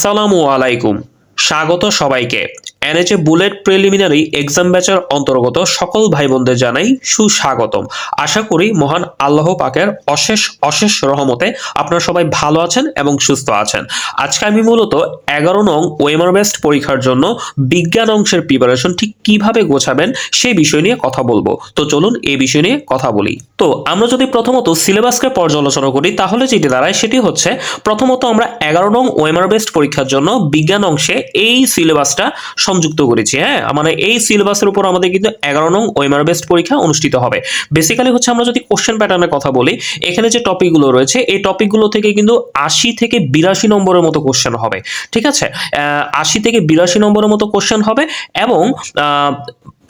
আসসালামু আলাইকুম। স্বাগত সবাইকে। এনএচএ বুলেট প্রিলিমিনারি এক্সাম ব্যাচের অন্তর্গত সকল ভাই বোনদের জানাই সুস্বাগতম। আশা করি মহান আল্লাহ পাকের অশেষ অশেষ রহমতে আপনারা সবাই ভালো আছেন এবং সুস্থ আছেন। আজকে আমি মূলত এগারো নং ওয়েমার বেস্ট পরীক্ষার জন্য বিজ্ঞান অংশের প্রিপারেশন ঠিক কীভাবে গোছাবেন সেই বিষয় নিয়ে কথা বলব। তো চলুন এই বিষয় নিয়ে কথা বলি। তো আমরা যদি প্রথমত সিলেবাসকে পর্যালোচনা করি, তাহলে যেটি দাঁড়ায় সেটি হচ্ছে প্রথমত আমরা এগারো নং ওয়েমার বেস্ট পরীক্ষার জন্য বিজ্ঞান অংশে এই সিলেবাসটা সংযুক্ত করেছি হ্যাঁ? মানে এই সিলেবাসের উপর আমাদের কিন্তু এগারো নং ওয়েমার বেস্ট পরীক্ষা অনুষ্ঠিত হবে। বেসিক্যালি হচ্ছে আমরা যদি কোশ্চেন প্যাটার্নের কথা বলি, এখানে যে টপিকগুলো রয়েছে, এই টপিকগুলো থেকে কিন্তু আশি থেকে বিরাশি নম্বরের মতো কোশ্চেন হবে, ঠিক আছে? আশি থেকে বিরাশি নম্বরের মতো কোশ্চেন হবে এবং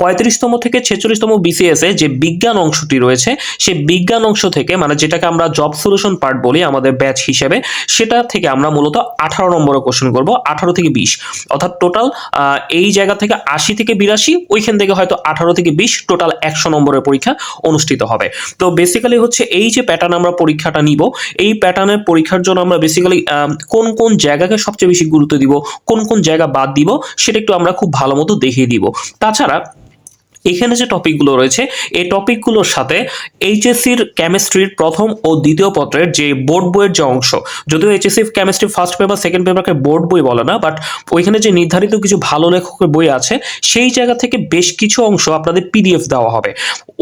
পঁয়ত্রিশতম থেকে ছেচল্লিশতম বিসিএস যে বিজ্ঞান অংশটি রয়েছে সেই বিজ্ঞান অংশ থেকে মানে যেটাকে আমরা জব সলিউশন পার্ট বলি আমাদের ব্যাচ হিসেবে, সেটা থেকে আমরা মূলত আঠারো নম্বরে কোশ্চেন করব, আঠারো থেকে বিশ। অর্থাৎ টোটাল এই জায়গা থেকে আশি থেকে বিরাশি, ওইখান থেকে হয়তো আঠারো থেকে বিশ টোটাল একশো নম্বরের পরীক্ষা অনুষ্ঠিত হবে। তো বেসিক্যালি হচ্ছে এই যে প্যাটার্ন আমরা পরীক্ষাটা নিব, এই প্যাটার্নের পরীক্ষার জন্য আমরা বেসিক্যালি কোন কোন জায়গাকে সবচেয়ে বেশি গুরুত্ব দিব, কোন কোন জায়গা বাদ দিব, সেটা একটু আমরা খুব ভালো মতো দেখিয়ে দিব। তাছাড়া এখানে যে টপিকগুলো রয়েছে, এই টপিকগুলোর সাথে এইচএসসির কেমিস্ট্রির প্রথম ও দ্বিতীয় পত্রের যে বোর্ড বইয়ের যে অংশ, যদিও HSC chemistry first paper second পেপারকে board বই বলে না বাট ওইখানে যে নির্ধারিত কিছু ভালো লেখকের বই আছে, সেই জায়গা থেকে বেশ কিছু অংশ আপনাদের পিডিএফ দেওয়া হবে।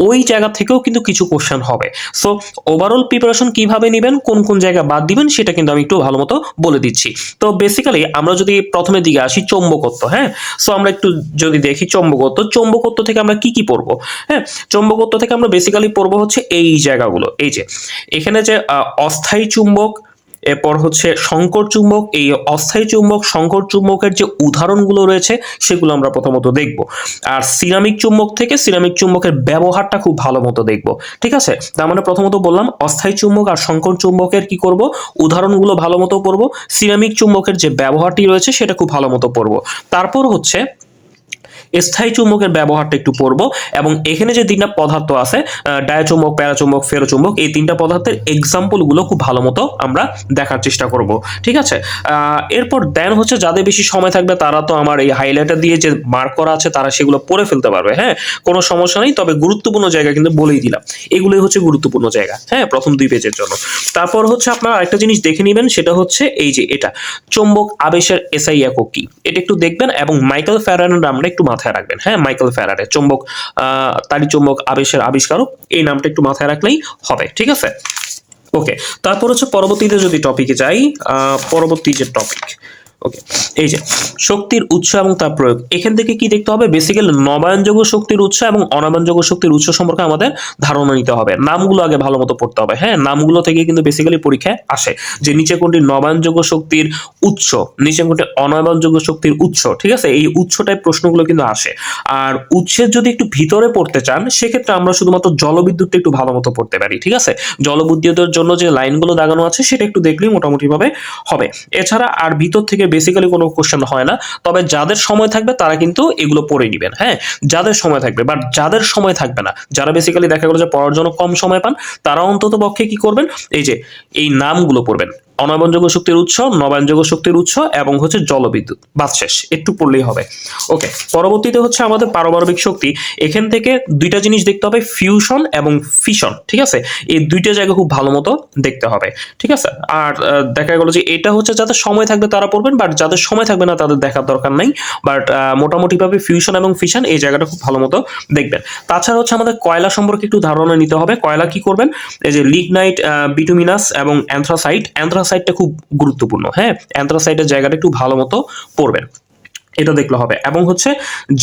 ওই জায়গা থেকেও কিন্তু কিছু কোশ্চেন হবে। সো ওভারঅল প্রিপারেশন কীভাবে নেবেন, কোন কোন জায়গা বাদ দিবেন, সেটা কিন্তু আমি একটু ভালো মতো বলে দিচ্ছি। তো বেসিক্যালি আমরা যদি প্রথমের দিকে আসি চৌম্বকত্ব হ্যাঁ? সো আমরা একটু যদি দেখি চৌম্বকত্ব চৌম্বকত্ব থেকে আমরা কি কি পড়ব? হ্যাঁ চৌম্বকত্ব থেকে আমরা বেসিক্যালি পড়ব হচ্ছে এই জায়গাগুলো। এই যে, এখানে যে অস্থায়ী চুম্বক, এরপর হচ্ছে শঙ্কর চুম্বক, এই অস্থায়ী চুম্বক শঙ্কর চুম্বকের যে উদাহরণগুলো রয়েছে, সেগুলো আমরা প্রথমত দেখব। আর সিরামিক চুম্বক থেকে সিরামিক চুম্বকের ব্যবহারটা খুব ভালো মতো দেখব। ঠিক আছে? তার মানে প্রথমত বললাম, অস্থায়ী চুম্বক আর শঙ্কর চুম্বকের কি করব? উদাহরণগুলো ভালো মতো পড়ব। সিরামিক চুম্বকের যে ব্যবহারটি রয়েছে, সেটা খুব ভালো মতো পড়ব। তারপর হচ্ছে স্থায়ী চুম্বকের ব্যবহারটা একটু পড়ব এবং এখানে যে তিনটা পদার্থ আছে ডায়াচুম্বক, প্যারাচুম্বক, ফেরোচুম্বক, এই তিনটা পদার্থের এক্সাম্পলগুলো খুব ভালো মতো আমরা দেখার চেষ্টা করব। ঠিক আছে? এরপর দেন হচ্ছে যাদের বেশি সময় থাকবে, তারা তো আমার এই হাইলাইটার দিয়ে যে মার্ক করা আছে, তারা সেগুলো পড়ে ফেলতে পারবে হ্যাঁ? কোনো সমস্যা নেই, তবে গুরুত্বপূর্ণ জায়গা কিন্তু বলেই দিলাম। এগুলোই হচ্ছে গুরুত্বপূর্ণ জায়গা হ্যাঁ? প্রথম দুই পেজের জন্য। তারপর হচ্ছে আপনারা একটা জিনিস দেখে নেবেন, সেটা হচ্ছে এই যে এটা। চুম্বক আবেশের এসআই একক কি? এটা একটু দেখবেন, এবং মাইকেল ফ্যারানের নামটা একটু মাথায় রাখবেন। হ্যাঁ মাইকেল ফ্যারাডে চুম্বক আহ, তারি চুম্বক আবেশের আবিষ্কারক এই নামটা একটু মাথায় রাখলেই হবে ঠিক আছে? ওকে তারপর হচ্ছে পরবর্তীতে যদি টপিকে যাই পরবর্তী যে টপিক ওকে এই যে, শক্তির উৎস এবং তার প্রয়োগ। এখান থেকে কি দেখতে হবে? বেসিক্যালি নবায়নযোগ্য শক্তির উৎস এবং অনবায়নযোগ্য শক্তির উৎস সম্পর্কে আমাদের ধারণা নিতে হবে। নামগুলো আগে ভালো মতো পড়তে হবে। হ্যাঁ নামগুলো থেকে কিন্তু বেসিক্যালি পরীক্ষায় আসে যে নিচে কোনটি নবায়নযোগ্য শক্তির উৎস, নিচে কোনটি অনবায়নযোগ্য শক্তির উৎস, ঠিক আছে? এই উৎস টাইপ প্রশ্নগুলো কিন্তু আসে। আর উৎসের যদি একটু ভিতরে পড়তে চান, সেক্ষেত্রে আমরা শুধুমাত্র জলবিদ্যুৎটা একটু ভালো মতো পড়তে পারি, ঠিক আছে? জলবিদ্যুতের জন্য যে লাইনগুলো দাগানো আছে, সেটা একটু দেখলেই মোটামুটিভাবে হবে। এছাড়া আর ভিতর থেকে বেসিক্যালি কোনো কোশ্চেন হয় না। তবে যাদের সময় থাকবে তারা কিন্তু এগুলো পড়ে নেবেন হ্যাঁ? যাদের সময় থাকবে বাট যাদের সময় থাকবে না, যারা বেসিক্যালি দেখা গেলো যে পড়ার জন্য কম সময় পান, তারা অন্তত পক্ষে কি করবেন? এই যে, এই নামগুলো পড়বেন। অনবনযোগ্য শক্তির উৎস, নবায়নযোগ্য শক্তির উৎস এবং হচ্ছে জলবিদ্যুৎ। বাদ শেষ, একটু পড়লেই হবে। ওকে পরবর্তীতে হচ্ছে আমাদের পারমাণবিক শক্তি। এখান থেকে দুইটা জিনিস দেখতে হবে ফিউশন এবং ফিশন ঠিক আছে? এই দুইটা জায়গা খুব ভালো মতো দেখতে হবে, ঠিক আছে? আর দেখা গেলো যে এটা হচ্ছে যাদের সময় থাকবে তারা পড়বেন বাট যাদের সময় থাকবে না, তাদের দেখার দরকার নাই। বাট মোটামুটিভাবে ফিউশন এবং ফিশন এই জায়গাটা খুব ভালো মতো দেখবেন। তাছাড়া হচ্ছে আমাদের কয়লা সম্পর্কে একটু ধারণা নিতে হবে। কয়লা কি করবেন? এই যে লিগনাইট বিটুমিনাস এবং অ্যান্থ্রাসাইট অ্যান্থ্রাসাইটটা খুব গুরুত্বপূর্ণ হ্যাঁ? অ্যান্থ্রাসাইটের জায়গাটা একটু ভালো মতো পড়বেন। এটা দেখলে হবে। এবং হচ্ছে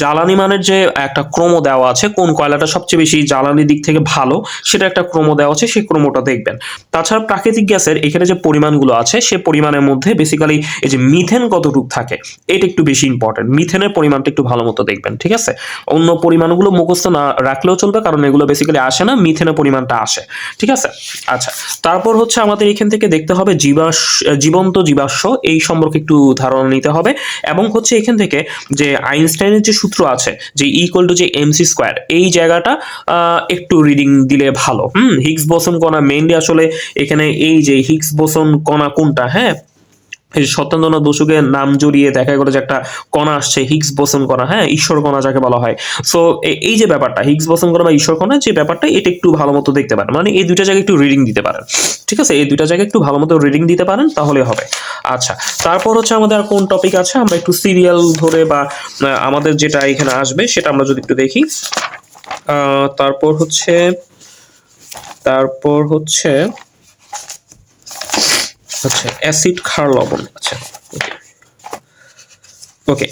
জ্বালানি মানের যে একটা ক্রম দেওয়া আছে, কোন কয়লাটা সবচেয়ে বেশি জ্বালানি দিক থেকে ভালো, সেটা একটা ক্রম দেওয়া আছে, সেই ক্রমটা দেখবেন। তাছাড়া প্রাকৃতিক গ্যাসের এখানে যে পরিমাণগুলো আছে, সে পরিমাণের মধ্যে বেসিক্যালি এই যে মিথেন কতটুকু থাকে, এটা একটু বেশি ইম্পর্টেন্ট মিথেনের পরিমাণটা একটু ভালো মতো দেখবেন, ঠিক আছে? অন্য পরিমাণগুলো মুখস্থ না রাখলেও চলবে, কারণ এগুলো বেসিক্যালি আসে না মিথেনের পরিমাণটা আসে, ঠিক আছে? আচ্ছা তারপর হচ্ছে আমাদের এখান থেকে দেখতে হবে জীবাশ জীবন্ত জীবাশ্ম, এই সম্পর্কে একটু ধারণা নিতে হবে। এবং হচ্ছে এখান থেকে যে আইনস্টাইনের যে সূত্র আছে যে ইকুয়াল টু যে এমসি স্কোয়ার এই জায়গাটা একটু রিডিং দিলে ভালো। হুম হিগস বোসন কণা মেইনলি আসলে এখানে এই যে হিগস বোসন কণা কোনটা হ্যাঁ? সত্যেন্দ্রনাথ বসুকে নাম জড়িয়ে দেখা গেলো যে একটা কণা আসছে, হিগস বোসন কণা হ্যাঁ ঈশ্বর কণা যাকে বলা হয়। সো এই যে ব্যাপারটা, হিগস বোসন কণা বা ঈশ্বর কণা, যে ব্যাপারটা এটা একটু ভালো মতো দেখতে পারেন। মানে এই দুইটা জায়গায় একটু রিডিং দিতে পারেন। ঠিক আছে? এই দুইটা জায়গায় একটু ভালো মতো রিডিং দিতে পারেন, তাহলে হবে। আচ্ছা তারপর হচ্ছে আমাদের কোন টপিক আছে? আমরা একটু সিরিয়াল ধরে বা আমাদের যেটা এখানে আসবে, সেটা আমরা যদি একটু দেখি। তারপর হচ্ছে তারপর হচ্ছে আচ্ছা অ্যাসিড ক্ষার লবণ আচ্ছা। ওকে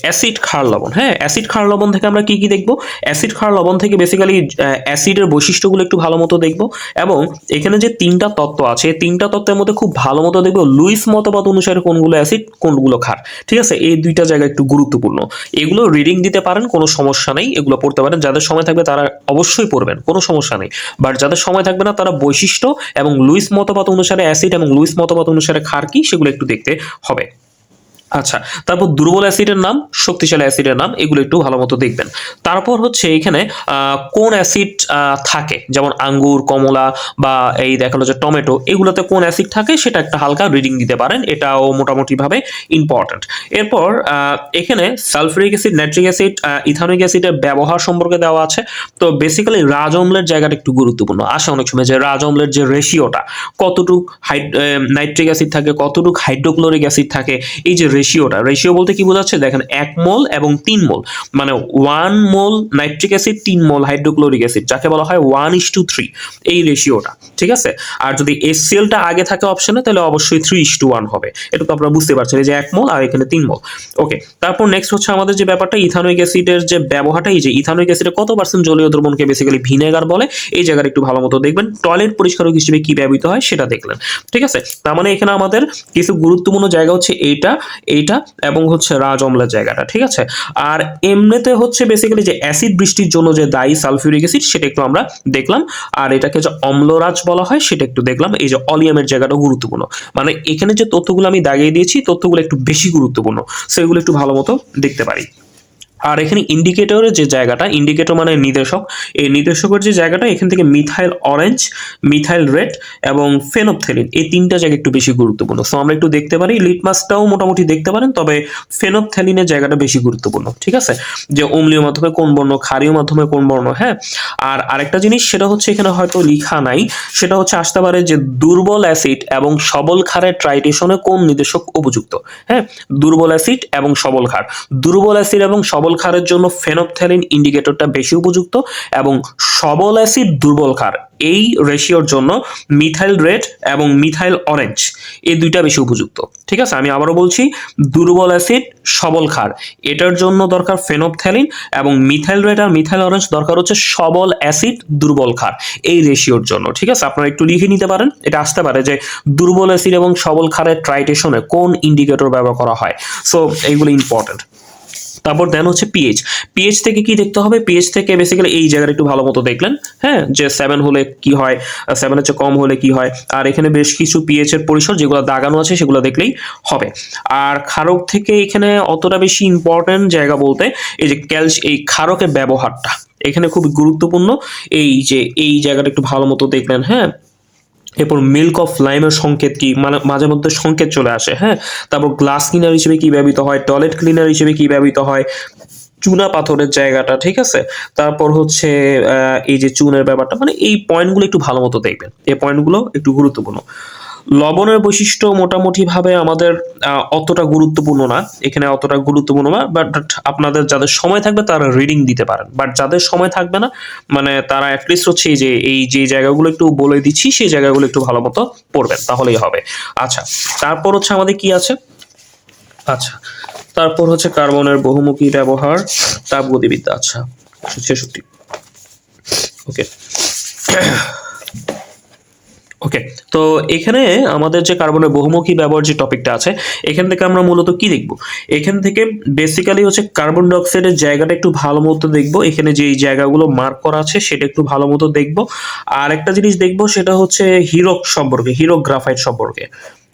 অ্যাসিড ক্ষার, লবণ। হ্যাঁ অ্যাসিড ক্ষার, লবণ থেকে আমরা কি কি দেখব? অ্যাসিড ক্ষার, লবণ থেকে বেসিক্যালি অ্যাসিডের বৈশিষ্ট্যগুলো একটু ভালো মতো দেখব এবং এখানে যে তিনটা তত্ত্ব আছে তিনটা তত্ত্বের মধ্যে খুব ভালো মতো দেখব লুইস মতবাদ অনুসারে কোনগুলো অ্যাসিড কোনগুলো ক্ষার। ঠিক আছে? এই দুইটা জায়গা একটু গুরুত্বপূর্ণ। এগুলো রিডিং দিতে পারেন, কোনো সমস্যা নেই, এগুলো পড়তে পারেন। যাদের সময় থাকবে তারা অবশ্যই পড়বেন, কোনো সমস্যা নেই। বাট যাদের সময় থাকবে না, তারা বৈশিষ্ট্য এবং লুইস মতবাদ অনুসারে অ্যাসিড এবং লুইস মতবাদ অনুসারে ক্ষার কি, সেগুলো একটু দেখতে হবে। আচ্ছা তারপর দুর্বল অ্যাসিডের নাম, শক্তিশালী অ্যাসিডের নাম, এগুলো একটু ভালো মতো দেখবেন। তারপর হচ্ছে এখানে কোন অ্যাসিড থাকে? যেমন আঙ্গুর, কমলা বা এই দেখাল যে টমেটো, এগুলোতে কোন অ্যাসিড থাকে? সেটা একটা হালকা রিডিং দিতে পারেন, এটাও মোটামুটিভাবে ইম্পর্ট্যান্ট এরপর এখানে sulphuric acid, nitric acid ethanoic অ্যাসিডের ব্যবহার সম্পর্কে দেওয়া আছে। তো বেসিক্যালি রাজ জায়গাটা একটু গুরুত্বপূর্ণ। আসে অনেক সময় যে রাজ যে রেশিওটা কতটুক হাইড নাইট্রিক অ্যাসিড থাকে, কতটুক হাইড্রোক্লোরিক অ্যাসিড থাকে, এই যে রেশিওটা রেশিও বলতে কি বোঝাচ্ছে? দেখেন, এক মোল এবং তিন মোল। মানে ওয়ান মোল নাইট্রিক অ্যাসিড তিন মোল হাইড্রোক্লোরিক অ্যাসিড যাকে বলা হয় ওয়ান ইস টু থ্রি এই রেশিওটা ঠিক আছে? আর যদি এসসিএলটা আগে থাকে অপশনে তাহলে অবশ্যই থ্রি ইস টু ওয়ান হবে। এটা তো আপনারা বুঝতে পারছেন, এই যে এক মোল আর এখানে তিন মোল। ওকে তারপর নেক্সট হচ্ছে আমাদের যে ব্যাপারটা ইথানোইক অ্যাসিডের যে ব্যবহারটা, এই যে ইথানোইক অ্যাসিডে কত পার্সেন্ট জলীয় দ্রবণকে বেসিক্যালি ভিনেগার বলে? এই জায়গাটা একটু ভালো মতো দেখবেন। টয়লেট পরিষ্কারক হিসেবে কি ব্যবহৃত হয়, সেটা দেখলেন, ঠিক আছে? তার মানে এখানে আমাদের কিছু গুরুত্বপূর্ণ জায়গা হচ্ছে এইটা। এইটা এবং হচ্ছে রাজ অম্লের জায়গাটা, ঠিক আছে? আর এমনিতে হচ্ছে বেসিক্যালি যে অ্যাসিড বৃষ্টির জন্য যে দায়ী সালফিউরিক অ্যাসিড সেটা একটু আমরা দেখলাম, আর এটাকে যে অম্লরাজ বলা হয় সেটা একটু দেখলাম, এই যে অলিয়ামের জায়গাটা গুরুত্বপূর্ণ। মানে এখানে যে তথ্যগুলো আমি দাগিয়ে দিয়েছি, তথ্যগুলো একটু বেশি গুরুত্বপূর্ণ, সেগুলো একটু ভালো মতো দেখতে পারি। আর এখানে ইন্ডিকেটরের যে জায়গাটা ইন্ডিকেটর মানে নির্দেশক, এই নির্দেশকের যে জায়গাটা, এখান থেকে মিথাইল অরেঞ্জ মিথাইল রেড এবং ফেনোপথেলিন এই তিনটা জায়গা একটু বেশি গুরুত্বপূর্ণ। সো আমরা একটু দেখতে পারি লিটমাসটাও মোটামুটি দেখতে পারেন, তবে ফেনোপথেলিনের জায়গাটা বেশি গুরুত্বপূর্ণ, ঠিক আছে? যে অম্লীয় মাধ্যমে কোন বর্ণ, ক্ষারীয় মাধ্যমে কোন বর্ণ হ্যাঁ? আর আরেকটা জিনিস, সেটা হচ্ছে এখানে হয়তো লিখা নাই, সেটা হচ্ছে আসতে পারে যে দুর্বল অ্যাসিড এবং সবল ক্ষারের ট্রাইটেশনে কোন নির্দেশক উপযুক্ত হ্যাঁ? দুর্বল অ্যাসিড এবং সবল ক্ষার। দুর্বল অ্যাসিড এবং সবল ক্ষারের জন্য ফেনোপথ্যালিন ইন্ডিকেটরটা বেশি উপযুক্ত এবং সবল অ্যাসিড দুর্বল ক্ষার এই রেশিওর জন্য মিথাইল রেড এবং মিথাইল অরেঞ্জ এই দুইটা বেশি উপযুক্ত। ঠিক আছে? আমি আবারও বলছি, দুর্বল অ্যাসিড, সবল ক্ষার এটার জন্য দরকার ফেনোপথ্যালিন এবং মিথাইল রেড আর মিথাইল অরেঞ্জ দরকার হচ্ছে সবল অ্যাসিড, দুর্বল ক্ষার এই রেশিওর জন্য। ঠিক আছে? আপনারা একটু লিখে নিতে পারেন। এটা আসতে পারে যে দুর্বল অ্যাসিড এবং সবল ক্ষারের ট্রাইটেশনে কোন ইন্ডিকেটর ব্যবহার করা হয়। সো এইগুলো ইম্পর্টেন্ট তারপর দেন হচ্ছে পিএইচ পিএইচ থেকে কি দেখতে হবে? পিএইচ থেকে বেসিক্যালি এই জায়গাটা একটু ভালো মতো দেখলেন হ্যাঁ? যে সেভেন হলে কি হয় সেভেনের চেয়ে কম হলে কি হয়? আর এখানে বেশ কিছু পিএইচ এর পরিসর যেগুলো দাগানো আছে সেগুলো দেখলেই হবে। আর ক্ষারক থেকে এখানে অতটা বেশি ইম্পর্টেন্ট জায়গা বলতে এই যে ক্যালস এই ক্ষারকের ব্যবহারটা। এখানে খুব গুরুত্বপূর্ণ এই যে এই জায়গাটা একটু ভালো মতো দেখলেন হ্যাঁ? এরপর মিল্ক অফ লাইমের সংকেত কি? মানে মাঝে মধ্যে সংকেত চলে আসে হ্যাঁ? তারপর গ্লাস ক্লিনার হিসেবে কি ব্যবহৃত হয়? টয়লেট ক্লিনার হিসেবে কি ব্যবহৃত হয়? চুনা পাথরের জায়গাটা, ঠিক আছে? তারপর হচ্ছে এই যে চুনের ব্যাপারটা মানে এই পয়েন্টগুলো একটু ভালো মতো দেখবেন। এই পয়েন্টগুলো একটু গুরুত্বপূর্ণ। লবণের বৈশিষ্ট্য মোটামুটিভাবে আমাদের অতটা গুরুত্বপূর্ণ না। এখানে অতটা গুরুত্বপূর্ণ না বাট আপনাদের যাদের সময় থাকবে তারা রিডিং দিতে পারেন। বাট যাদের সময় থাকবে না মানে তারা অ্যাটলিস্ট হচ্ছে যে, এই যে জায়গাগুলো একটু বলে দিচ্ছি, সেই জায়গাগুলো একটু ভালো মতো পড়বেন, তাহলেই হবে। আচ্ছা তারপর হচ্ছে আমাদের কি আছে? আচ্ছা তারপর হচ্ছে কার্বনের বহুমুখী ব্যবহার, তাপগতিবিদ্যা আচ্ছা ছেষট্টি। ওকে ওকে তো এখানে আমাদের যে কার্বনের বহুমুখী ব্যবহার যে টপিকটা আছে, এখান থেকে আমরা মূলত কি দেখব? এখান থেকে বেসিক্যালি হচ্ছে কার্বন ডাইঅক্সাইডের জায়গাটা একটু ভালো মতো দেখব। এখানে যে জায়গাগুলো মার্ক করা আছে, সেটা একটু ভালো মতো দেখব। আর একটা জিনিস দেখব, সেটা হচ্ছে হিরো সম্পর্কে হিরো গ্রাফাইট সম্পর্কে।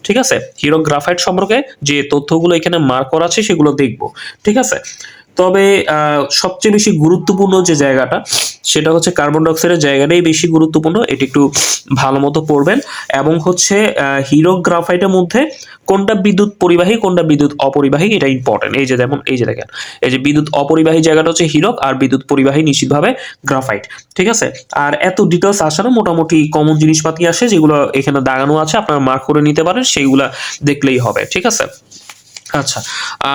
ঠিক আছে? হিরো গ্রাফাইট সম্পর্কে যে তথ্যগুলো এখানে মার্ক করা আছে, সেগুলো দেখব। ঠিক আছে? তবে সবচেয়ে বেশি গুরুত্বপূর্ণ যে জায়গাটা, সেটা হচ্ছে কার্বন ডাইঅক্সাইডের জায়গাটাই বেশি গুরুত্বপূর্ণ, এটি একটু ভালো মতো পড়বেন। এবং হচ্ছে হিরো গ্রাফাইটের মধ্যে কোনটা বিদ্যুৎ পরিবাহী, কোনটা বিদ্যুৎ অপরিবাহী, এটা ইম্পর্টেন্ট এই যে যেমন, এই যে দেখেন, এই যে বিদ্যুৎ অপরিবাহী জায়গাটা হচ্ছে হিরক আর বিদ্যুৎ পরিবাহী নিশ্চিতভাবে গ্রাফাইট, ঠিক আছে? আর এত ডিটেলস আসে না, মোটামুটি কমন জিনিসপাতি আসে যেগুলো এখানে দাগানো আছে, আপনারা মার্ক করে নিতে পারেন, সেইগুলা দেখলেই হবে, ঠিক আছে? আচ্ছা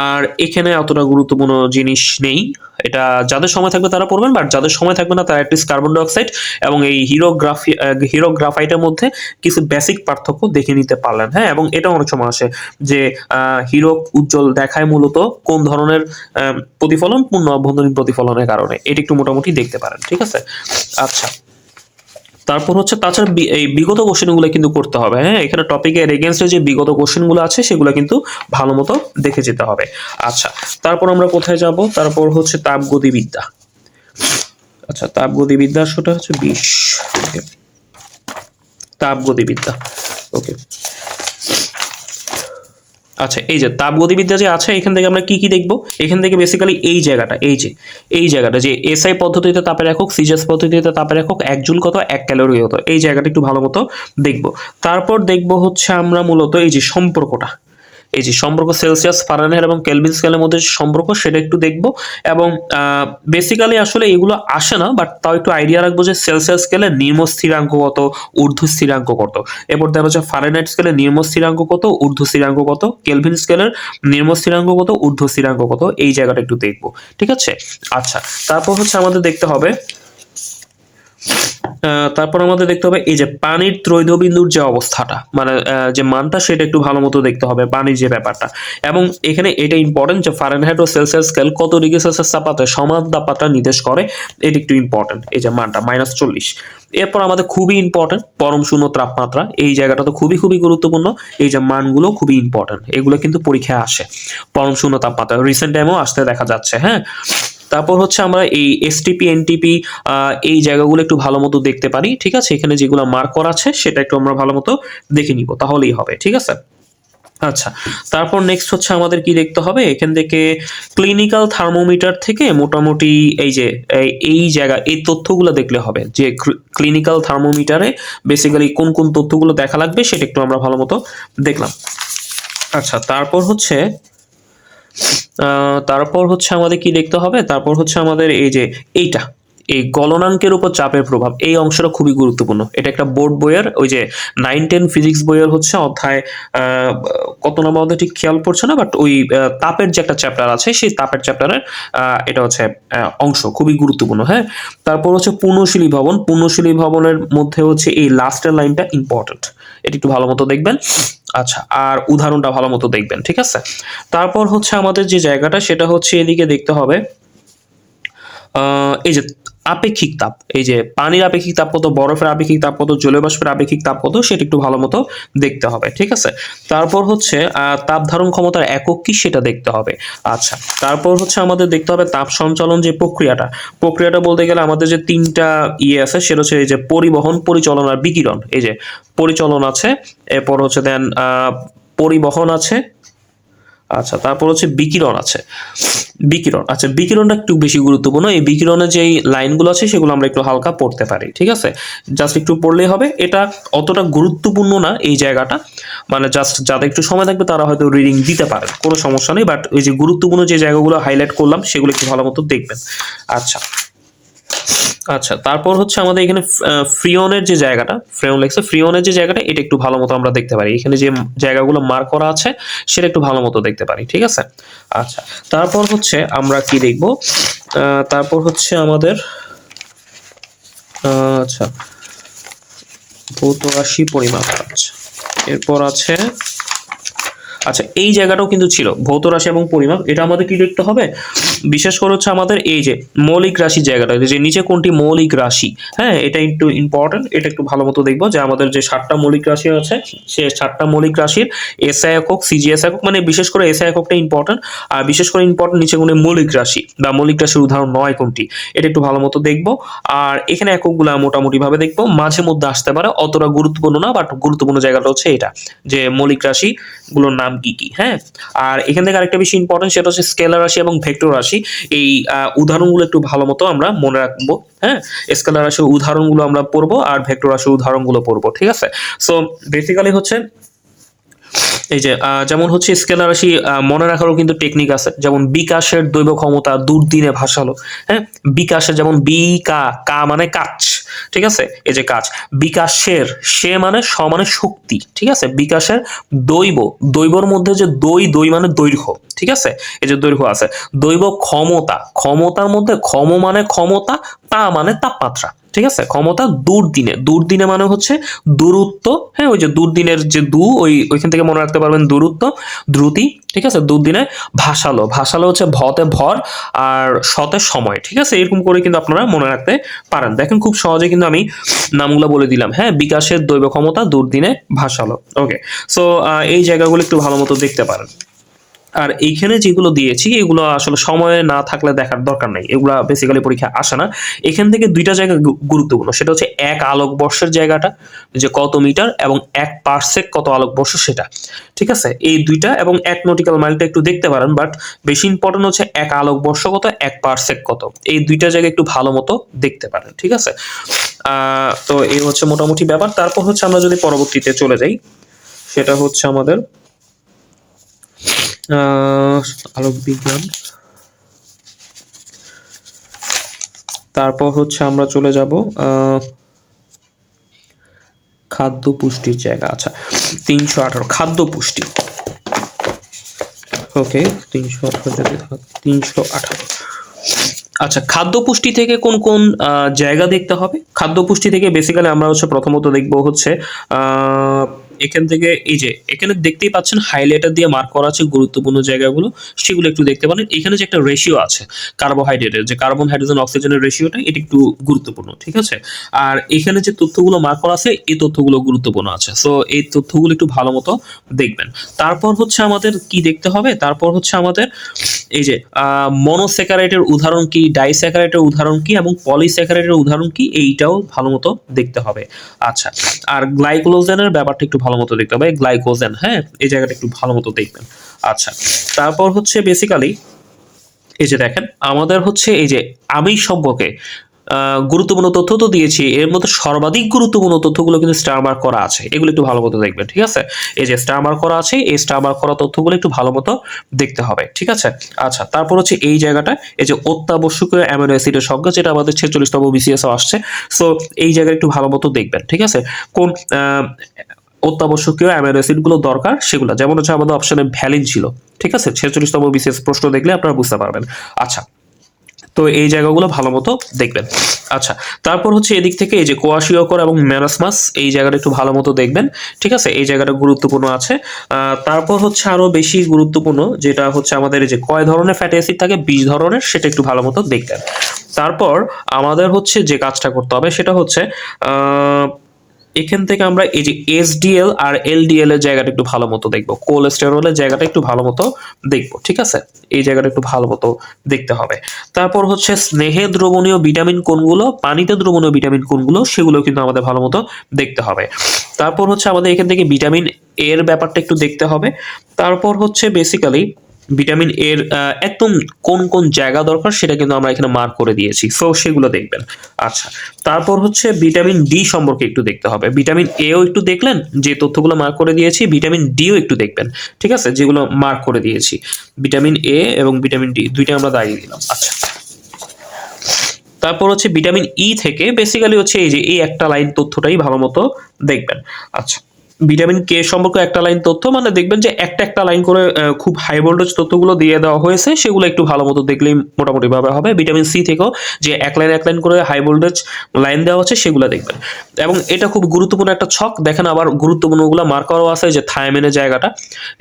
আর এখানে অতটা গুরুত্বপূর্ণ জিনিস নেই। এটা যাদের সময় থাকবে তারা পড়বেন বাট যাদের সময় থাকবে না তারা অ্যাটলিস্ট কার্বন ডাইঅক্সাইড এবং এই হিরোগ্রাফি হিরোগ্রাফাইটের মধ্যে কিছু বেসিক পার্থক্য দেখে নিতে পারলেন। হ্যাঁ এবং এটা অনেক সময় আসে যে হিরো উজ্জ্বল দেখায় মূলত কোন ধরনের প্রতিফলন, পূর্ণ অভ্যন্তরীণ প্রতিফলনের কারণে। এটি একটু মোটামুটি দেখতে পারেন, ঠিক আছে? আচ্ছা তারপর হচ্ছে তাছাড়া এই বিগত কোশ্চেনগুলো কিন্তু করতে হবে। হ্যাঁ এখানে টপিকের এগেনস্টে যে বিগত কোশ্চেনগুলো আছে, সেগুলো কিন্তু ভালো মতো দেখে যেতে হবে। আচ্ছা তারপর আমরা কোথায় যাব? তারপর হচ্ছে তাপগতিবিদ্যা। আচ্ছা তাপগতিবিদ্যা সেটা হচ্ছে বিশ। ওকে তাপগতিবিদ্যা। ওকে আচ্ছা এই যে তাপগতিবিদ্যা যে আছে, এখান থেকে আমরা কি কি দেখব? এখান থেকে বেসিক্যালি এই জায়গাটা, এই যে, এই জায়গাটা, যে এসআই পদ্ধতিতে তাপের একক সিজাস পদ্ধতিতে তাপে একক, এক জুল কত, এক ক্যালোরি হতো এই জায়গাটা একটু ভালো মতো দেখব। তারপর দেখব হচ্ছে আমরা মূলত এই যে সম্পর্কটা। এই যে সম্পর্ক সেলসিয়াস ফারেনহাইট এবং কেলভিন স্কেলের মধ্যে সম্পর্ক, সেটা একটু দেখব। এবং বেসিক্যালি আসলে এগুলো আসে না বাট তাও একটু আইডিয়া রাখব যে সেলসিয়াস স্কেলে নিম্ন স্থিরাঙ্ক কত, ঊর্ধ্ব স্থিরাঙ্ক কত। এরপর দেখা হচ্ছে ফারেনহাইট স্কেলে নিম্ন স্থিরাঙ্ক কত, ঊর্ধ্ব স্থিরাঙ্ক কত, কেলভিন স্কেলের নিম্ন স্থিরাঙ্ক কত, ঊর্ধ্ব স্থিরাঙ্ক কত, এই জায়গাটা একটু দেখব। ঠিক আছে? আচ্ছা তারপর হচ্ছে আমাদের দেখতে হবে তারপর আমাদের দেখতে হবে এই যে পানির ত্রৈধবিন্দুর যে অবস্থাটা মানে যে মানটা সেটা একটু ভালো মতো দেখতে হবে, পানির যে ব্যাপারটা। এবং এখানে এটা ইম্পর্টেন্ট যে ফারেনহাইট ও সেলসিয়াস স্কেল কত ডিগ্রি সেলসিয়াস তাপমাত্রায় সমান তাপমাত্রা নির্দেশ করে, এটা একটু ইম্পর্টেন্ট এই যে মানটা মাইনাস চল্লিশ। এরপর আমাদের খুবই ইম্পর্টেন্ট পরম শূন্য তাপমাত্রা, এই জায়গাটা তো খুবই খুবই গুরুত্বপূর্ণ, এই যে মানগুলো খুবই ইম্পর্টেন্ট এগুলো কিন্তু পরীক্ষায় আসে। পরম শূন্য তাপমাত্রা রিসেন্ট টাইমেও আসতে দেখা যাচ্ছে হ্যাঁ? তারপর হচ্ছে আমরা এই এসটিপি এনটিপি এই জায়গাগুলো একটু ভালো মতো দেখতে পারি, ঠিক আছে? এখানে যেগুলো মার্ক করা আছে, সেটা একটু আমরা ভালো মতো দেখে নিব, তাহলেই হবে, ঠিক আছে? আচ্ছা তারপর নেক্সট হচ্ছে আমাদের কি দেখতে হবে? এখান থেকে ক্লিনিক্যাল থার্মোমিটার থেকে মোটামুটি এই যে, এই- জায়গা, এই তথ্যগুলো দেখলে হবে, যে ক্লিনিক্যাল থার্মোমিটারে বেসিক্যালি কোন কোন তথ্যগুলো দেখা লাগবে, সেটা একটু আমরা ভালো মতো দেখলাম। আচ্ছা তারপর হচ্ছে তারপর হচ্ছে আমাদের কি দেখতে হবে? তারপর হচ্ছে আমাদের এই যে এইটা, এই গলনাঙ্কের উপর চাপের প্রভাব, এই অংশটা খুবই গুরুত্বপূর্ণ। এটা একটা বোর্ড বইয়ের, ওই যে নাইন টেন ফিজিক্স বইয়ের হচ্ছে অধ্যায় কত নম্বর অধ্যায় ঠিক খেয়াল পড়ছে না বাট ওই তাপের যে একটা চ্যাপ্টার আছে, সেই তাপের চ্যাপ্টারের এটা হচ্ছে অংশ, খুবই গুরুত্বপূর্ণ হ্যাঁ? তারপর হচ্ছে পূর্ণশীলী ভবন, পূর্ণশীলী ভবনের মধ্যে হচ্ছে এই লাস্টের লাইনটা ইম্পর্টেন্ট এটা একটু ভালো মতো দেখবেন। আচ্ছা আর উদাহরণটা ভালো মতো দেখবেন, ঠিক আছে? তারপর হচ্ছে আমাদের যে জায়গাটা, সেটা হচ্ছে এদিকে দেখতে হবে। এই যে আপেক্ষিক তাপ, এই যে পানির আপেক্ষিক তাপ কত, বরফের আপেক্ষিক তাপ কত জলীয়বাষ্পের আপেক্ষিক তাপ কত, সেটা একটু ভালো মতো দেখতে হবে, ঠিক আছে? তারপর হচ্ছে তাপ ধারণ ক্ষমতার একক কি সেটা দেখতে হবে। আচ্ছা তারপর হচ্ছে আমাদের দেখতে হবে তাপ সঞ্চালন যে প্রক্রিয়াটা প্রক্রিয়াটা বলতে গেলে আমাদের যে তিনটা ইয়ে আছে, সেটা হচ্ছে এই যে পরিবহন পরিচালন আর বিকিরণ, এই যে পরিচালন আছে, এরপর হচ্ছে দেন পরিবহন আছে আচ্ছা তারপর হচ্ছে বিকিরণ আছে। বিকিরণ আচ্ছা বিকিরণটা একটু বেশি গুরুত্বপূর্ণ। এই বিকিরণের যেই লাইনগুলো আছে, সেগুলো আমরা একটু হালকা পড়তে পারি, ঠিক আছে? জাস্ট একটু পড়লেই হবে। এটা অতটা গুরুত্বপূর্ণ না এই জায়গাটা। মানে জাস্ট যাদের একটু সময় থাকবে, তারা হয়তো রিডিং দিতে পারে কোনো সমস্যা নেই। বাট ওই যে গুরুত্বপূর্ণ যে জায়গাগুলো হাইলাইট করলাম, সেগুলো একটু ভালো মতো দেখবেন। আচ্ছা আচ্ছা তারপর হচ্ছে আমাদের এখানে ফ্রিওনের যে জায়গাটা ফ্রিয়ন লেগছে ফ্রিওনের যে জায়গাটা, এটা একটু ভালো মতো আমরা দেখতে পারি। এখানে যে জায়গাগুলো মার্ক করা আছে, সেটা একটু ভালো মতো দেখতে পারি, ঠিক আছে? আচ্ছা তারপর হচ্ছে আমরা কি দেখব? তারপর হচ্ছে আমাদের আচ্ছা ভৌত রাশি পরিমাপ। আচ্ছা এরপর আছে আচ্ছা এই জায়গাটাও কিন্তু ছিল। ভৌত রাশি এবং পরিমাপ, এটা আমাদের কি দেখতে হবে? বিশেষ করে হচ্ছে আমাদের এই যে মৌলিক রাশির জায়গাটা যে নিচে কোনটি মৌলিক রাশি? হ্যাঁ এটা একটু ইম্পর্টেন্ট এটা একটু ভালো মতো দেখব যে আমাদের যে সাতটা মৌলিক রাশি আছে, সে সাতটা মৌলিক রাশির এসআই একক সিজিএস একক মানে বিশেষ করে এসআই এককটা ইম্পর্টেন্ট আর বিশেষ করে ইম্পর্টেন্ট নিচে কোনটি মৌলিক রাশি, বা মৌলিক রাশির উদাহরণ নয় কোনটি, এটা একটু ভালো মতো দেখব। আর এখানে এককগুলো মোটামুটি ভাবে দেখব, মাঝে মধ্যে আসতে পারে, অতটা গুরুত্বপূর্ণ না বাট গুরুত্বপূর্ণ জায়গাটা হচ্ছে এটা, যে মৌলিক রাশি গুলোর নাম কি কি হ্যাঁ? আর এখান থেকে আরেকটা বেশি ইম্পর্টেন্ট সেটা হচ্ছে স্কেলার রাশি এবং ভেক্টর রাশি। এই উদাহরণগুলো একটু ভালো মতো আমরা মনে রাখব হ্যাঁ? স্কেলার রাশির উদাহরণগুলো আমরা পড়ব আর ভেক্টর রাশির উদাহরণগুলো পড়ব, ঠিক আছে? সো বেসিক্যালি হচ্ছে এই যে যেমন হচ্ছে স্কেলার রাশি মনে রাখারও কিন্তু টেকনিক আছে। যেমন বিকাশের দৈব ক্ষমতা দুর্দিনে ভাসালো। হ্যাঁ? বিকাশের যেমন বি কা কা মানে কাচ ঠিক আছে? এই যে কাজ। বিকাশের, সে মানে স মানে শক্তি, ঠিক আছে? বিকাশের দৈব, দৈবর মধ্যে যে দই দই মানে দৈর্ঘ্য, ঠিক আছে? এই যে দৈর্ঘ্য আছে। দৈব ক্ষমতা, ক্ষমতার মধ্যে ক্ষম মানে ক্ষমতা, তা মানে তাপমাত্রা। ঠিক আছে? ক্ষমতা দুর্দিনে দুর্দিনে মানে হচ্ছে দূরত্ব হ্যাঁ ওই যে দুর্দিনের যে দু, ওই, ওইখান থেকে মনে রাখতে পারবেন দূরত্ব, দ্রুতি, ঠিক আছে? দুর্দিনে ভাসালো। ভাসালো হচ্ছে ভতে ভর আর শতে সময়, ঠিক আছে? এরকম করে কিন্তু আপনারা মনে রাখতে পারেন। দেখেন খুব সহজে কিন্তু আমি নামগুলো বলে দিলাম হ্যাঁ? বিকাশের দৈব ক্ষমতা দুর্দিনে ভাসালো। ওকে সো এই জায়গাগুলো একটু ভালো মতো দেখতে পারেন। আর এইখানে যেগুলো দিয়েছি, এগুলো আসলে সময়ে না থাকলে দেখার দরকার নেই। এগুলো বেসিক্যালি পরীক্ষা আসে না। এখান থেকে দুইটা জায়গা গুরুত্বপূর্ণ। সেটা হচ্ছে এক আলোকবর্ষের জায়গাটা, যে কত মিটার এবং এক পার্সেক কত আলোকবর্ষ সেটা। ঠিক আছে? এই দুইটা এবং এক নটিক্যাল মাইলটা একটু দেখতে পারেন বাট বেশি ইম্পর্টেন্ট হচ্ছে এক আলোকবর্ষ কত, এক পার্সেক কত। এই দুইটা জায়গা একটু ভালো মতো দেখতে পারেন, ঠিক আছে? তো এই হচ্ছে মোটামুটি ব্যাপার। তারপর হচ্ছে আমরা যদি পরবর্তীতে চলে যাই, সেটা হচ্ছে আমাদের আলোক বিজ্ঞান। তারপর হচ্ছে আমরা চলে যাব খাদ্য পুষ্টির জায়গা। আচ্ছা তিনশো আঠারো খাদ্য পুষ্টি ওকে, তিনশো আঠারো যদি তিনশো আঠারো। আচ্ছা খাদ্য পুষ্টি থেকে কোন কোন জায়গা দেখতে হবে? খাদ্য পুষ্টি থেকে বেসিক্যালি আমরা হচ্ছে প্রথমত দেখব হচ্ছে এখান থেকে এই যে, এখানে দেখতেই পাচ্ছেন হাইলাইটার দিয়ে মার্ক করা আছে গুরুত্বপূর্ণ জায়গাগুলো। সেগুলো একটু দেখতে পারেন। এখানে যে একটা রেশিও আছে কার্বোহাইড্রেটের যে কার্বন হাইড্রোজেন অক্সিজেনের রেশিওটা এটা একটু গুরুত্বপূর্ণ, ঠিক আছে? আর এখানে যে তথ্যগুলো মার্ক করা আছে, এই তথ্যগুলো গুরুত্বপূর্ণ আছে। সো এই তথ্যগুলো একটু ভালো মতো দেখবেন। তারপর হচ্ছে আমাদের কি দেখতে হবে? তারপর হচ্ছে আমাদের এই যে মনোস্যাকারাইটের উদাহরণ কি ডাইস্যাকারাইটের উদাহরণ কি, এবং পলিস্যাকারাইটের উদাহরণ কি, এইটাও ভালো মতো দেখতে হবে। আচ্ছা আর গ্লাইকোলোজেনের ব্যাপারটা একটু ভালো মতো দেখতে হবে গ্লাইকোজেন হ্যাঁ? এই জায়গাটা একটু ভালো মতো দেখবেন। আচ্ছা তারপর হচ্ছে বেসিক্যালি এই যে দেখেন, আমাদের হচ্ছে এই যে আমিষ সম্পর্কে গুরুত্বপূর্ণ তথ্য তো দিয়েছি, এর মধ্যে সর্বাধিক গুরুত্বপূর্ণ তথ্যগুলো কিন্তু স্টার মার্ক করা আছে, এগুলো একটু ভালো মতো দেখবেন, ঠিক আছে? এই যে স্টার মার্ক করা আছে, এই স্টার মার্ক করা তথ্যগুলো একটু ভালো মতো দেখতে হবে, ঠিক আছে? আচ্ছা তারপর হচ্ছে এই জায়গাটা, এই যে অত্যাবশ্যকীয় অ্যামিনো অ্যাসিডের সংখ্যা, যেটা আমাদের ছেচল্লিশতম বিসিএসও আসছে সো এই জায়গায় একটু ভালো মতো দেখবেন, ঠিক আছে? কোন অত্যাবশ্যকীয় অ্যামিনো অ্যাসিডগুলো দরকার, সেগুলো। যেমন হচ্ছে আমাদের অপশনে ভ্যালিন ছিল। ঠিক আছে? ছেচল্লিশতম বিশেষ প্রশ্ন দেখলে আপনারা বুঝতে পারবেন। আচ্ছা। তো এই জায়গাগুলো ভালো মতো দেখবেন। আচ্ছা। তারপর হচ্ছে এদিক থেকে এই যে কোয়াশিওকর এবং ম্যারাসমাস এই জায়গাটা একটু ভালো মতো দেখবেন। ঠিক আছে? এই জায়গাটা গুরুত্বপূর্ণ আছে। তারপর হচ্ছে আরও বেশি গুরুত্বপূর্ণ, যেটা হচ্ছে আমাদের এই যে কয় ধরনের ফ্যাটি অ্যাসিড থাকে, বিশ ধরনের, সেটা একটু ভালো মতো দেখবেন। তারপর আমাদের হচ্ছে যে কাজটা করতে হবে, সেটা হচ্ছে এখান থেকে আমরা এই যে এসডিএল আর এলডিএল এর জায়গাটা একটু ভালো মতো দেখব। কোলেস্টেরলের জায়গাটা একটু ভালো মতো দেখব, ঠিক আছে? এই জায়গাটা একটু ভালো মতো দেখতে হবে। তারপর হচ্ছে স্নেহে দ্রবণীয় ভিটামিন কোনগুলো, পানিতে দ্রবণীয় ভিটামিন কোনগুলো, সেগুলো কিন্তু আমাদের ভালো মতো দেখতে হবে। তারপর হচ্ছে আমাদের এখান থেকে ভিটামিন এর ব্যাপারটা একটু দেখতে হবে। তারপর হচ্ছে বেসিক্যালি ভিটামিন এর একদম কোন কোন জায়গা দরকার সেটা কিন্তু আমরা এখানে মার্ক করে দিয়েছি। সো সেগুলো দেখবেন। আচ্ছা তারপর হচ্ছে ভিটামিন ডি সম্পর্কে একটু দেখতে হবে। ভিটামিন এও একটু দেখলেন, যে তথ্যগুলো মার্ক করে দিয়েছি, ভিটামিন ডিও একটু দেখবেন, ঠিক আছে? যেগুলো মার্ক করে দিয়েছি। ভিটামিন এ এবং ভিটামিন ডি দুইটা আমরা দাঁড়িয়ে দিলাম। আচ্ছা। তারপর হচ্ছে ভিটামিন ই থেকে বেসিক্যালি হচ্ছে এই যে এই একটা লাইন তথ্যটাই ভালো মতো দেখবেন। আচ্ছা। ভিটামিন কে সম্পর্কে একটা লাইন তথ্য মানে দেখবেন যে একটা একটা লাইন করে খুব হাই ভোল্টেজ তথ্যগুলো দিয়ে দেওয়া হয়েছে, সেগুলো একটু ভালো মতো দেখলেই মোটামুটি ভাবে হবে। ভিটামিন সি থেকেও যে এক লাইন এক লাইন করে হাই ভোল্টেজ লাইন দেওয়া হচ্ছে, সেগুলো দেখবেন। এবং এটা খুব গুরুত্বপূর্ণ একটা ছক। দেখেন আবার গুরুত্বপূর্ণগুলো মার্ক করাও আছে, যে থায়ামিনের জায়গাটা,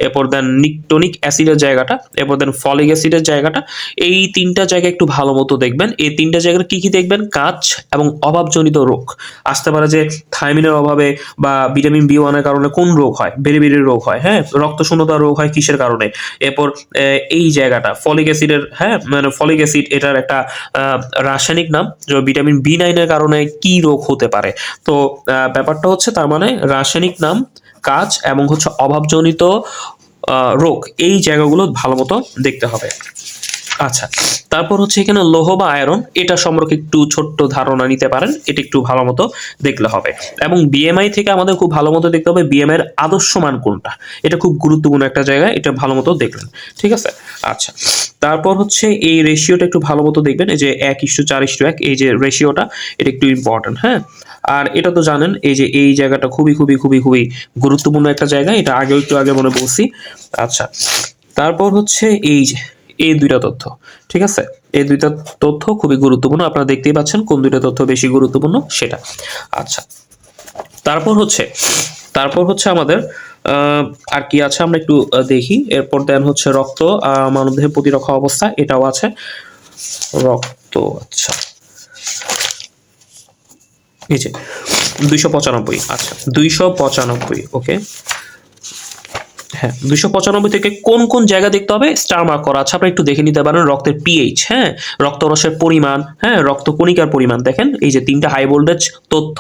এরপর দেন নিকটোনিক অ্যাসিডের জায়গাটা, এরপর দেন ফলিক অ্যাসিডের জায়গাটা, এই তিনটা জায়গা একটু ভালো মতো দেখবেন। এই তিনটা জায়গায় কি কি দেখবেন? কাজ এবং অভাবজনিত রোগ। আসতে পারে যে থাইমিনের অভাবে বা ভিটামিন বি ওয়ানের কারণে কোন রোগ হয়? বেরি বেরি রোগ হয় হ্যাঁ? রক্ত শূন্যতা রোগ হয় কিসের কারণে? এরপর এই জায়গাটা, ফলিক অ্যাসিডের হ্যাঁ? মানে ফলিক অ্যাসিড এটার একটা রাসায়নিক নাম, যে ভিটামিন বি নাইনের কারণে কি রোগ হতে পারে? তো ব্যাপারটা হচ্ছে তার মানে রাসায়নিক নাম, কাজ এবং হচ্ছে অভাবজনিত রোগ, এই জায়গাগুলো ভালো মতো দেখতে হবে। আচ্ছা তারপর হচ্ছে এখানে লৌহ বা আয়রন, এটা সম্পর্কে একটু ছোট্ট ধারণা নিতে পারেন, এটা একটু ভালো মতো দেখলে হবে। এবং বিএমআই থেকে আমাদের খুব ভালো মতো দেখতে হবে বিএমআই এর আদর্শ মান কোনটা। এটা খুব গুরুত্বপূর্ণ একটা জায়গা, এটা ভালো মতো দেখলেন, ঠিক আছে? আচ্ছা তারপর হচ্ছে এই রেশিওটা একটু ভালো মতো দেখবেন, এই যে এক ইস্টু চার ইস্টু এক, এই যে রেশিওটা এটা একটু ইম্পর্টেন্ট হ্যাঁ? আর এটা তো জানেন, এই যে এই জায়গাটা খুবই খুবই খুবই খুবই গুরুত্বপূর্ণ একটা জায়গা, এটা আগেও একটু আগে মনে বলছি আচ্ছা তারপর হচ্ছে এই যে এই দুইটা তথ্য, ঠিক আছে? এই দুইটা তথ্য খুবই গুরুত্বপূর্ণ। আপনারা দেখতেই পাচ্ছেন কোন দুইটা তথ্য বেশি গুরুত্বপূর্ণ, সেটা। আচ্ছা তারপর হচ্ছে তারপর হচ্ছে আমাদের আর কি আছে আমরা একটু দেখি। এরপর দেন হচ্ছে রক্ত মানবদেহের প্রতিরক্ষা অবস্থা, এটাও আছে। রক্ত আচ্ছা। এই যে, দুইশো পঁচানব্বই আচ্ছা দুইশো পঁচানব্বই, ওকে। হ্যাঁ দুইশো পঁচানব্বই থেকে কোন কোন জায়গা দেখতে হবে? স্টার মার্ক করা আছে। আপনারা একটু দেখে নিতে পারেন রক্তের পিএইচ হ্যাঁ? রক্তরসের পরিমাণ হ্যাঁ? রক্তকণিকার পরিমাণ। দেখেন, এই যে তিনটা হাই ভোল্টেজ তথ্য